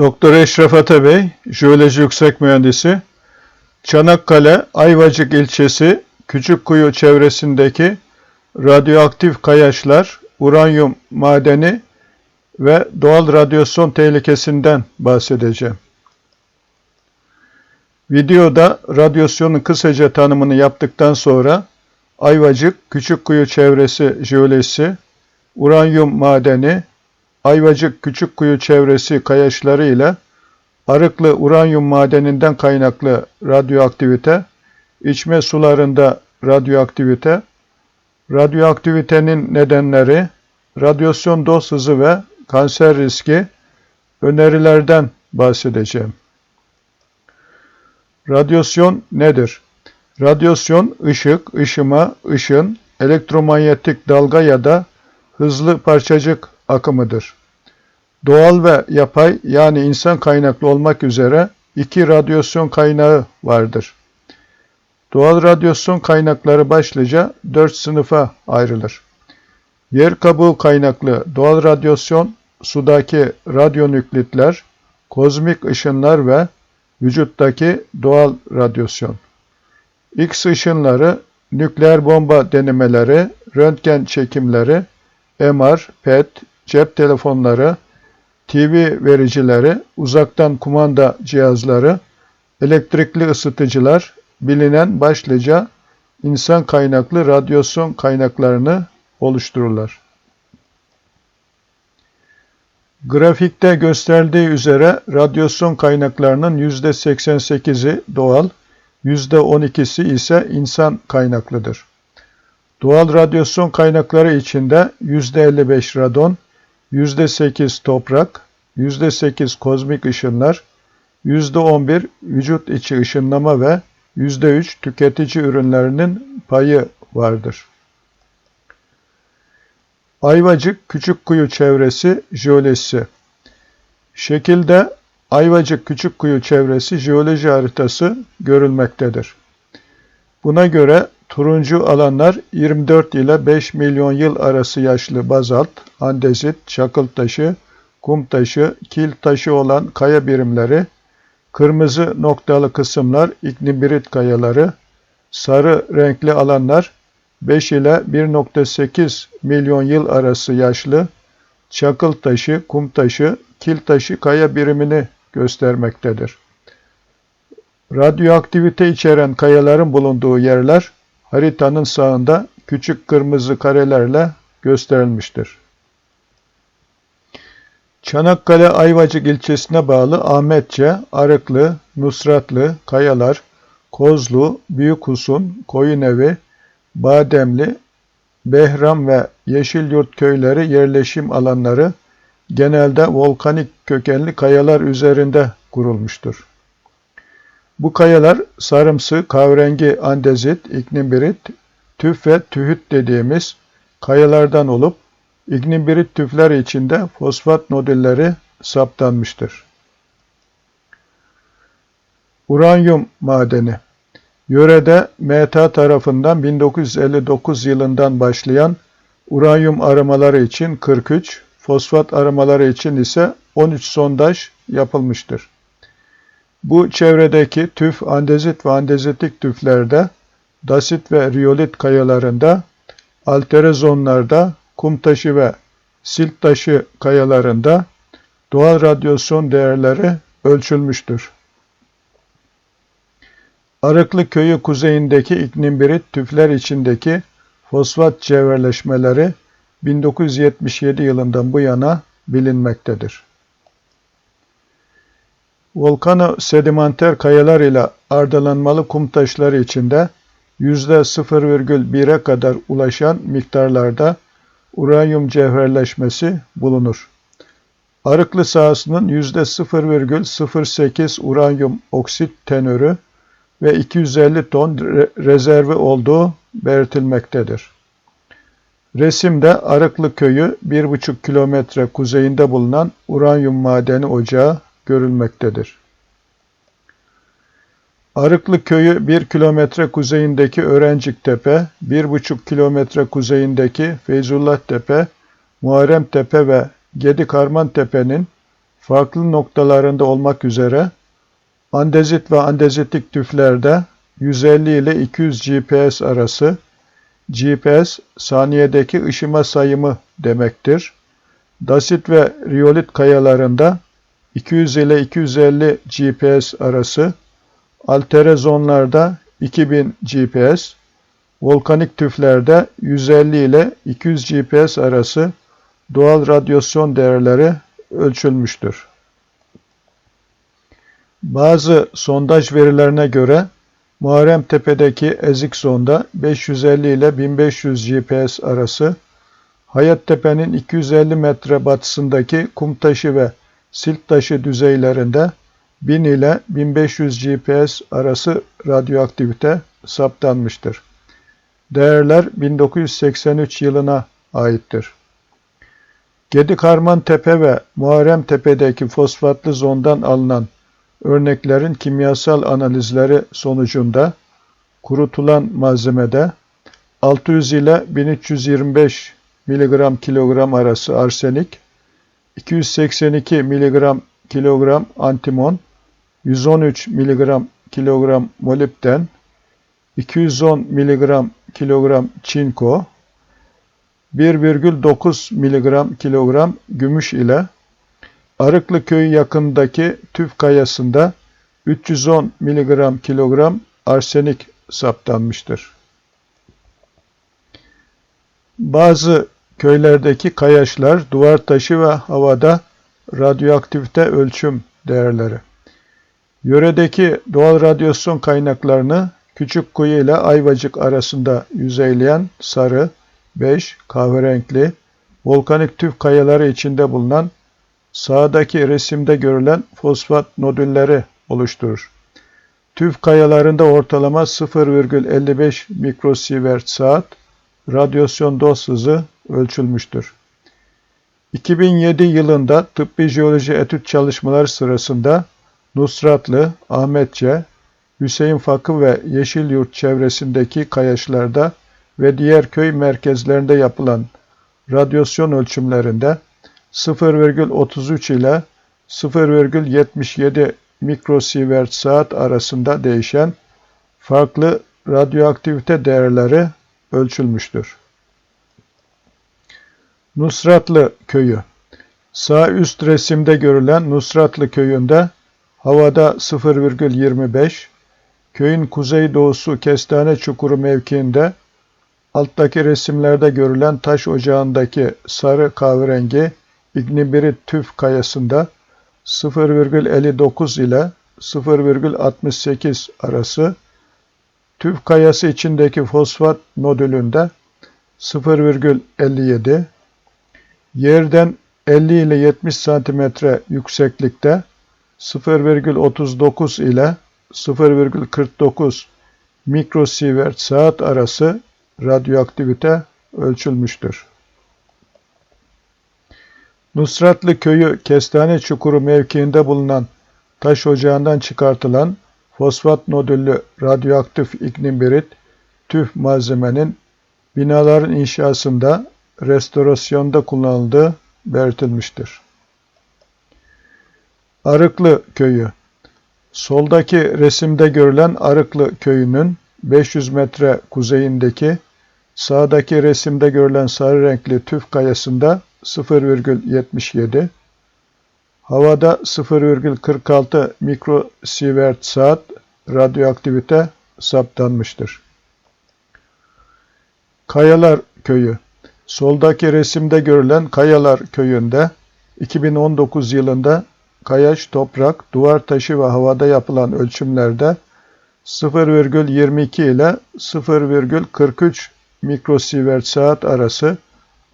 Doktor Eşref Atabey, Jeoloji Yüksek Mühendisi, Çanakkale Ayvacık ilçesi Küçükkuyu çevresindeki radyoaktif kayaçlar, uranyum madeni ve doğal radyasyon tehlikesinden bahsedeceğim. Videoda radyasyonun kısaca tanımını yaptıktan sonra Ayvacık Küçükkuyu çevresi jeolojisi, uranyum madeni, Ayvacık Küçükkuyu çevresi kayaçları ile Arıklı uranyum madeninden kaynaklı radyoaktivite, içme sularında radyoaktivite, radyoaktivitenin nedenleri, radyasyon doz hızı ve kanser riski önerilerden bahsedeceğim. Radyasyon nedir? Radyasyon ışık, ışıma, ışın, elektromanyetik dalga ya da hızlı parçacık akımıdır. Doğal ve yapay yani insan kaynaklı olmak üzere iki radyasyon kaynağı vardır. Doğal radyasyon kaynakları başlıca dört sınıfa ayrılır. Yer kabuğu kaynaklı doğal radyasyon, sudaki radyonüklitler, kozmik ışınlar ve vücuttaki doğal radyasyon. X ışınları, nükleer bomba denemeleri, röntgen çekimleri, MR, PET, cep telefonları, TV vericileri, uzaktan kumanda cihazları, elektrikli ısıtıcılar, bilinen başlıca insan kaynaklı radyasyon kaynaklarını oluştururlar. Grafikte gösterdiği üzere radyasyon kaynaklarının %88'i doğal, %12'si ise insan kaynaklıdır. Doğal radyasyon kaynakları içinde %55 radon, %8 toprak, %8 kozmik ışınlar, %11 vücut içi ışınlama ve %3 tüketici ürünlerinin payı vardır. Ayvacık Küçükkuyu çevresi jeolojisi Şekilde Ayvacık Küçükkuyu çevresi jeoloji haritası görülmektedir. Buna göre turuncu alanlar 24 ile 5 milyon yıl arası yaşlı bazalt, andezit, çakıl taşı, kum taşı, kil taşı olan kaya birimleri, kırmızı noktalı kısımlar iknibirit kayaları, sarı renkli alanlar 5 ile 1.8 milyon yıl arası yaşlı çakıl taşı, kum taşı, kil taşı kaya birimini göstermektedir. Radyoaktivite içeren kayaların bulunduğu yerler haritanın sağında küçük kırmızı karelerle gösterilmiştir. Çanakkale Ayvacık ilçesine bağlı Ahmetçe, Arıklı, Nusratlı, Kayalar, Kozlu, Büyükhusun, Koyunevi, Bademli, Behram ve Yeşilyurt köyleri yerleşim alanları genelde volkanik kökenli kayalar üzerinde kurulmuştur. Bu kayalar sarımsı, kahverengi andezit, iknimbirit, tüf ve tühüt dediğimiz kayalardan olup İgnimbirit tüfler içinde fosfat nodülleri saptanmıştır. Uranyum madeni Yörede MTA tarafından 1959 yılından başlayan uranyum aramaları için 43, fosfat aramaları için ise 13 sondaj yapılmıştır. Bu çevredeki tüf, andezit ve andezitik tüflerde, dasit ve riyolit kayalarında, alterezonlarda, kum taşı ve silt taşı kayalarında doğal radyasyon değerleri ölçülmüştür. Arıklı köyü kuzeyindeki iknimbirit tüfler içindeki fosfat cevherleşmeleri 1977 yılından bu yana bilinmektedir. Volkano sedimenter kayalar ile ardalanmalı kum taşları içinde %0,1'e kadar ulaşan miktarlarda uranyum cevherleşmesi bulunur. Arıklı sahasının %0,08 uranyum oksit tenörü ve 250 ton rezervi olduğu belirtilmektedir. Resimde Arıklı köyü 1,5 kilometre kuzeyinde bulunan uranyum madeni ocağı görülmektedir. Arıklı köyü 1 kilometre kuzeyindeki Öğrencik Tepe, 1,5 kilometre kuzeyindeki Feyzullah Tepe, Muharrem Tepe ve Gedi Karman Tepe'nin farklı noktalarında olmak üzere andezit ve andezitik tüflerde 150 ile 200 GPS arası GPS saniyedeki ışıma sayımı demektir. Dasit ve riyolit kayalarında 200 ile 250 GPS arası, altere zonlarda 2000 GPS, volkanik tüflerde 150 ile 200 GPS arası doğal radyasyon değerleri ölçülmüştür. Bazı sondaj verilerine göre Muharrem Tepe'deki ezik zonda 550 ile 1500 GPS arası, Hayattepe'nin 250 metre batısındaki Kumtaşı ve Silttaşı düzeylerinde 1000 ile 1500 GPS arası radyoaktivite saptanmıştır. Değerler 1983 yılına aittir. Gedikarman Tepe ve Muharrem Tepe'deki fosfatlı zondan alınan örneklerin kimyasal analizleri sonucunda kurutulan malzemede 600 ile 1325 mg kilogram arası arsenik, 282 mg kilogram antimon, 113 mg kilogram molibden, 210 mg kilogram çinko, 1,9 mg kilogram gümüş ile Arıklı köyü yakındaki TÜF kayasında 310 mg kilogram arsenik saptanmıştır. Bazı köylerdeki kayaçlar, duvar taşı ve havada radyoaktivite ölçüm değerleri. Yöredeki doğal radyasyon kaynaklarını Küçük Kuyu ile Ayvacık arasında yüzeyleyen sarı, beş, kahverenkli, volkanik tüf kayaları içinde bulunan sağdaki resimde görülen fosfat nodülleri oluşturur. TÜF kayalarında ortalama 0,55 mikrosievert saat radyasyon doz hızı ölçülmüştür. 2007 yılında tıbbi jeoloji etüt çalışmaları sırasında Nusratlı, Ahmetçe, Hüseyin Fakı ve Yeşilyurt çevresindeki kayaçlarda ve diğer köy merkezlerinde yapılan radyasyon ölçümlerinde 0,33 ile 0,77 mikrosievert saat arasında değişen farklı radyoaktivite değerleri ölçülmüştür. Nusratlı Köyü. Sağ üst resimde görülen Nusratlı Köyü'nde havada 0,25, köyün kuzeydoğusu Kestane Çukuru mevkiinde alttaki resimlerde görülen taş ocağındaki sarı kahverengi İgnibiri TÜF kayasında 0,59 ile 0,68 arası, TÜF kayası içindeki fosfat nodülünde 0,57, yerden 50 ile 70 santimetre yükseklikte 0,39 ile 0,49 mikrosievert saat arası radyoaktivite ölçülmüştür. Nusratlı köyü Kestane Çukuru mevkiinde bulunan taş ocağından çıkartılan fosfat nodüllü radyoaktif ignimbirit tüf malzemenin binaların inşasında, restorasyonda kullanıldığı belirtilmiştir. Arıklı Köyü Soldaki resimde görülen Arıklı Köyü'nün 500 metre kuzeyindeki, sağdaki resimde görülen sarı renkli tüf kayasında 0,77, havada 0,46 mikrosievert saat radyoaktivite saptanmıştır. Kayalar Köyü Soldaki resimde görülen Kayalar Köyü'nde 2019 yılında kayaç, toprak, duvar taşı ve havada yapılan ölçümlerde 0,22 ile 0,43 mikrosievert saat arası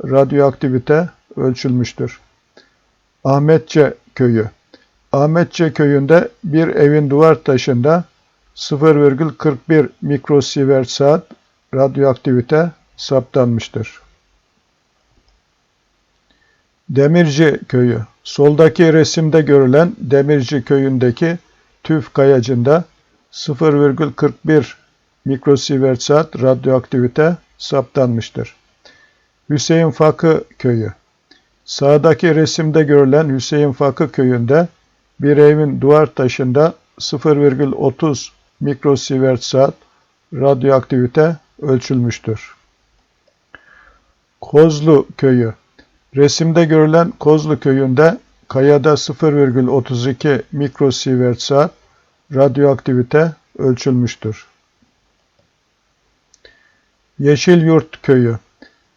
radyoaktivite ölçülmüştür. Ahmetçe Köyü Ahmetçe Köyü'nde bir evin duvar taşında 0,41 mikrosievert saat radyoaktivite saptanmıştır. Demirci Köyü Soldaki resimde görülen Demirci Köyü'ndeki TÜF kayacında 0,41 mikrosievert saat radyoaktivite saptanmıştır. Hüseyin Fakı Köyü Sağdaki resimde görülen Hüseyin Fakı köyünde bir evin duvar taşında 0,30 mikrosievert saat radyoaktivite ölçülmüştür. Kozlu köyü Resimde görülen Kozlu köyünde kayada 0,32 mikrosievert saat radyoaktivite ölçülmüştür. Yeşilyurt Köyü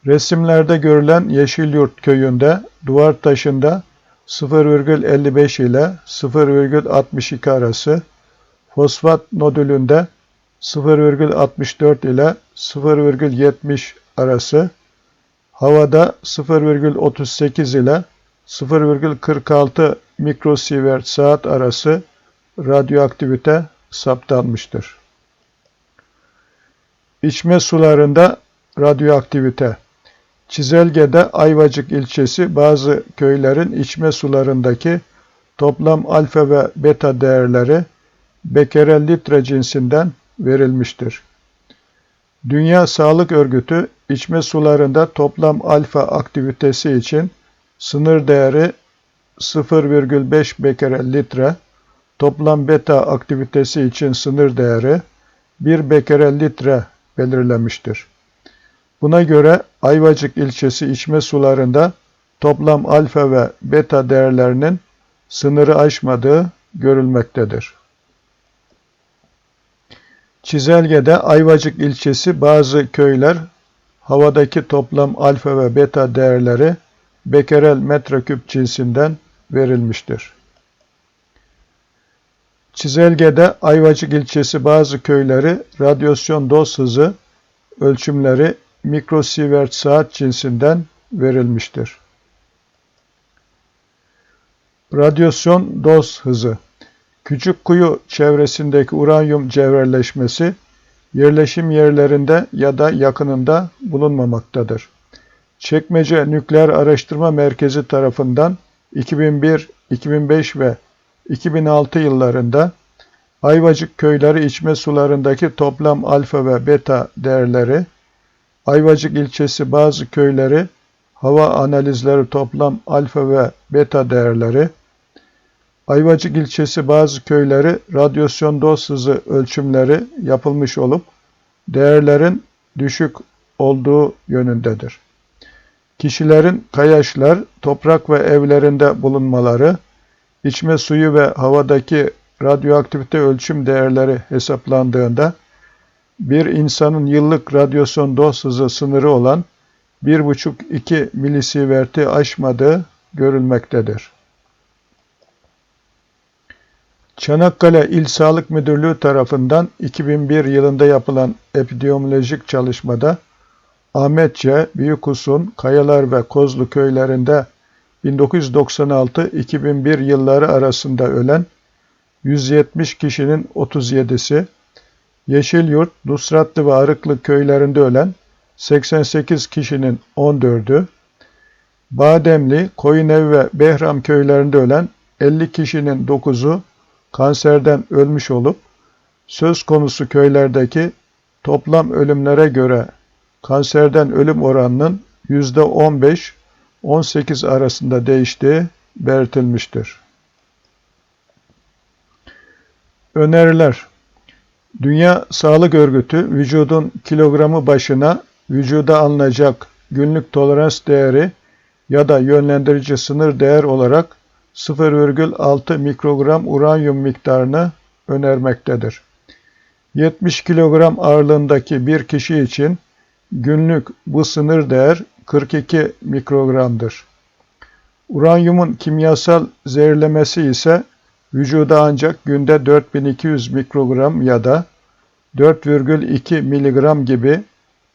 Resimlerde görülen Yeşilyurt Köyü'nde duvar taşında 0,55 ile 0,62 arası, fosfat nodülünde 0,64 ile 0,70 arası, havada 0,38 ile 0,46 mikrosievert saat arası radyoaktivite saptanmıştır. İçme sularında radyoaktivite Çizelge'de Ayvacık ilçesi bazı köylerin içme sularındaki toplam alfa ve beta değerleri bekerel litre cinsinden verilmiştir. Dünya Sağlık Örgütü içme sularında toplam alfa aktivitesi için sınır değeri 0,5 bekerel litre, toplam beta aktivitesi için sınır değeri 1 bekerel litre belirlemiştir. Buna göre Ayvacık ilçesi içme sularında toplam alfa ve beta değerlerinin sınırı aşmadığı görülmektedir. Çizelge'de Ayvacık ilçesi bazı köyler havadaki toplam alfa ve beta değerleri bekerel metreküp cinsinden verilmiştir. Çizelge'de Ayvacık ilçesi bazı köyleri radyasyon doz hızı ölçümleri mikrosievert saat cinsinden verilmiştir. Radyasyon doz hızı Küçük kuyu çevresindeki uranyum cevherleşmesi yerleşim yerlerinde ya da yakınında bulunmamaktadır. Çekmece Nükleer Araştırma Merkezi tarafından 2001, 2005 ve 2006 yıllarında Ayvacık köyleri içme sularındaki toplam alfa ve beta değerleri, Ayvacık ilçesi bazı köyleri hava analizleri toplam alfa ve beta değerleri, Ayvacık ilçesi bazı köyleri radyasyon doz hızı ölçümleri yapılmış olup değerlerin düşük olduğu yönündedir. Kişilerin kayaçlar, toprak ve evlerinde bulunmaları, içme suyu ve havadaki radyoaktivite ölçüm değerleri hesaplandığında bir insanın yıllık radyasyon doz hızı sınırı olan 1,5-2 milisieverti aşmadığı görülmektedir. Çanakkale İl Sağlık Müdürlüğü tarafından 2001 yılında yapılan epidemiolojik çalışmada Ahmetçe, Büyükusun, Kayalar ve Kozlu köylerinde 1996-2001 yılları arasında ölen 170 kişinin 37'si, Yeşilyurt, Nusratlı ve Arıklı köylerinde ölen 88 kişinin 14'ü, Bademli, Koyunev ve Behram köylerinde ölen 50 kişinin 9'u kanserden ölmüş olup, söz konusu köylerdeki toplam ölümlere göre kanserden ölüm oranının %15-18 arasında değiştiği belirtilmiştir. Öneriler Dünya Sağlık Örgütü vücudun kilogramı başına vücuda alınacak günlük tolerans değeri ya da yönlendirici sınır değer olarak 0,6 mikrogram uranyum miktarını önermektedir. 70 kilogram ağırlığındaki bir kişi için günlük bu sınır değer 42 mikrogramdır. Uranyumun kimyasal zehirlemesi ise vücuda ancak günde 4200 mikrogram ya da 4,2 miligram gibi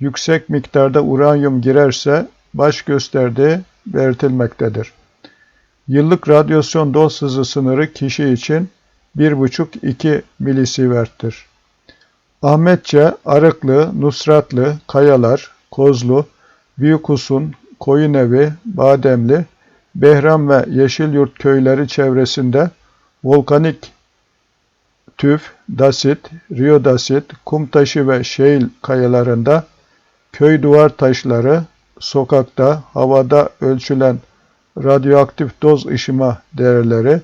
yüksek miktarda uranyum girerse baş gösterdiği belirtilmektedir. Yıllık radyasyon doz hızı sınırı kişi için 1,5-2 milisievert'tir. Ahmetçe, Arıklı, Nusratlı, Kayalar, Kozlu, Büyükusun, Koyunevi, Bademli, Behram ve Yeşilyurt köyleri çevresinde volkanik tüf, dasit, riodasit, kum taşı ve şeil kayalarında köy duvar taşları, sokakta, havada ölçülen radyoaktif doz ışıma değerleri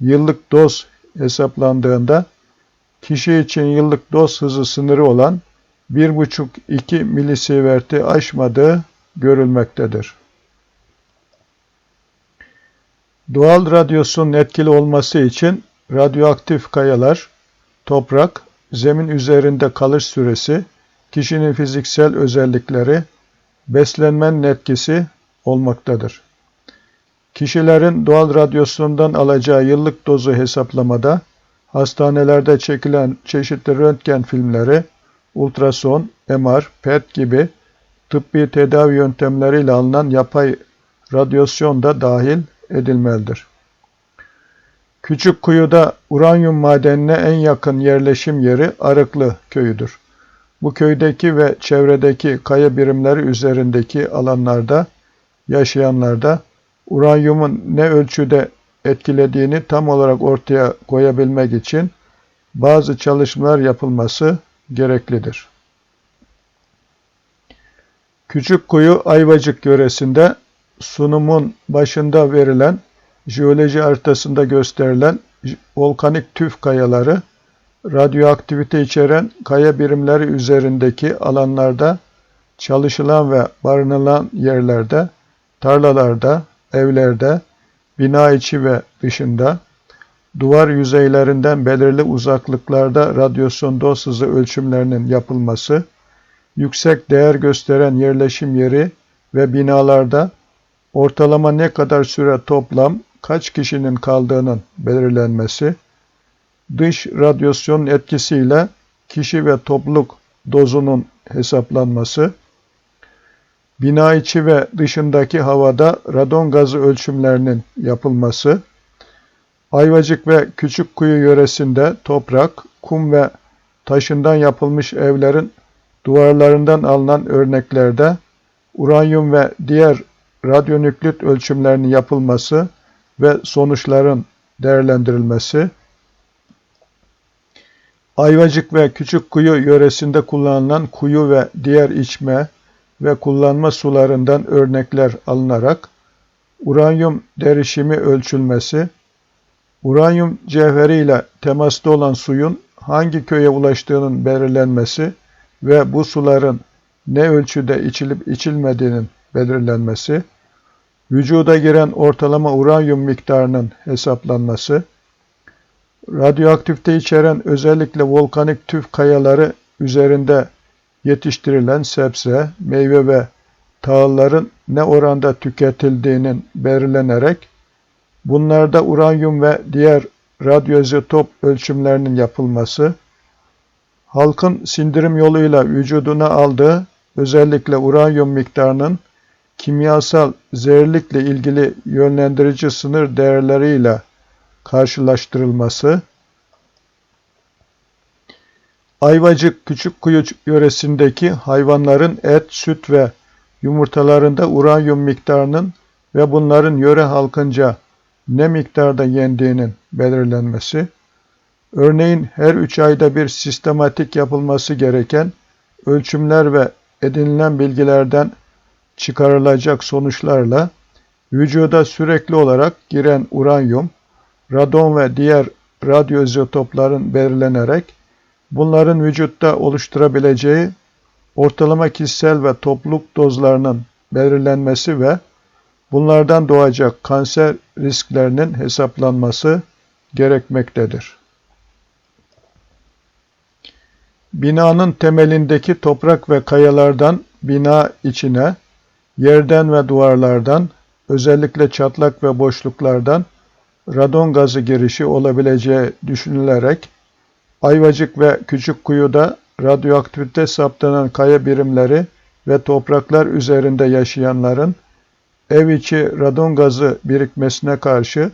yıllık doz hesaplandığında kişi için yıllık doz hızı sınırı olan 1,5-2 milisievert'i aşmadığı görülmektedir. Doğal radyasyonun etkili olması için radyoaktif kayalar, toprak, zemin üzerinde kalış süresi, kişinin fiziksel özellikleri, beslenmenin etkisi olmaktadır. Kişilerin doğal radyasyondan alacağı yıllık dozu hesaplamada hastanelerde çekilen çeşitli röntgen filmleri, ultrason, MR, PET gibi tıbbi tedavi yöntemleriyle alınan yapay radyasyon da dahil edilmelidir. Küçük kuyuda uranyum madenine en yakın yerleşim yeri Arıklı köyüdür. Bu köydeki ve çevredeki kaya birimleri üzerindeki alanlarda yaşayanlarda uranyumun ne ölçüde etkilediğini tam olarak ortaya koyabilmek için bazı çalışmalar yapılması gereklidir. Küçük kuyu Ayvacık yöresinde sunumun başında verilen jeoloji haritasında gösterilen volkanik tüf kayaları radyoaktivite içeren kaya birimleri üzerindeki alanlarda çalışılan ve barınılan yerlerde, tarlalarda, evlerde, bina içi ve dışında, duvar yüzeylerinden belirli uzaklıklarda radyasyon doz hızı ölçümlerinin yapılması, yüksek değer gösteren yerleşim yeri ve binalarda ortalama ne kadar süre toplam kaç kişinin kaldığının belirlenmesi, dış radyasyon etkisiyle kişi ve topluluk dozunun hesaplanması, bina içi ve dışındaki havada radon gazı ölçümlerinin yapılması, Ayvacık ve Küçükkuyu yöresinde toprak, kum ve taşından yapılmış evlerin duvarlarından alınan örneklerde uranyum ve diğer radyonüklit ölçümlerinin yapılması ve sonuçların değerlendirilmesi, Ayvacık ve Küçükkuyu yöresinde kullanılan kuyu ve diğer içme ve kullanma sularından örnekler alınarak uranyum derişimi ölçülmesi, uranyum cevheriyle temasta olan suyun hangi köye ulaştığının belirlenmesi ve bu suların ne ölçüde içilip içilmediğinin belirlenmesi, vücuda giren ortalama uranyum miktarının hesaplanması, radyoaktifte içeren özellikle volkanik tüf kayaları üzerinde yetiştirilen sebze, meyve ve tahılların ne oranda tüketildiğinin belirlenerek, bunlarda uranyum ve diğer radyoizotop ölçümlerinin yapılması, halkın sindirim yoluyla vücuduna aldığı özellikle uranyum miktarının kimyasal zehirlikle ilgili yönlendirici sınır değerleriyle karşılaştırılması, Ayvacık Küçükkuyu yöresindeki hayvanların et, süt ve yumurtalarında uranyum miktarının ve bunların yöre halkınca ne miktarda yendiğinin belirlenmesi, örneğin her üç ayda bir sistematik yapılması gereken ölçümler ve edinilen bilgilerden çıkarılacak sonuçlarla vücuda sürekli olarak giren uranyum, radon ve diğer radyoizotopların belirlenerek bunların vücutta oluşturabileceği ortalama kişisel ve topluluk dozlarının belirlenmesi ve bunlardan doğacak kanser risklerinin hesaplanması gerekmektedir. Binanın temelindeki toprak ve kayalardan bina içine, yerden ve duvarlardan, özellikle çatlak ve boşluklardan radon gazı girişi olabileceği düşünülerek Ayvacık ve Küçükkuyu'da radyoaktivite saptanan kaya birimleri ve topraklar üzerinde yaşayanların ev içi radon gazı birikmesine karşı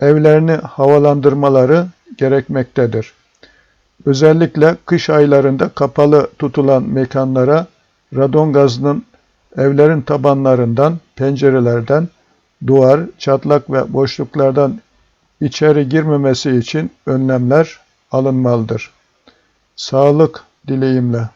evlerini havalandırmaları gerekmektedir. Özellikle kış aylarında kapalı tutulan mekanlara radon gazının evlerin tabanlarından, pencerelerden, duvar, çatlak ve boşluklardan içeri girmemesi için önlemler alınmalıdır. Sağlık dileğimle.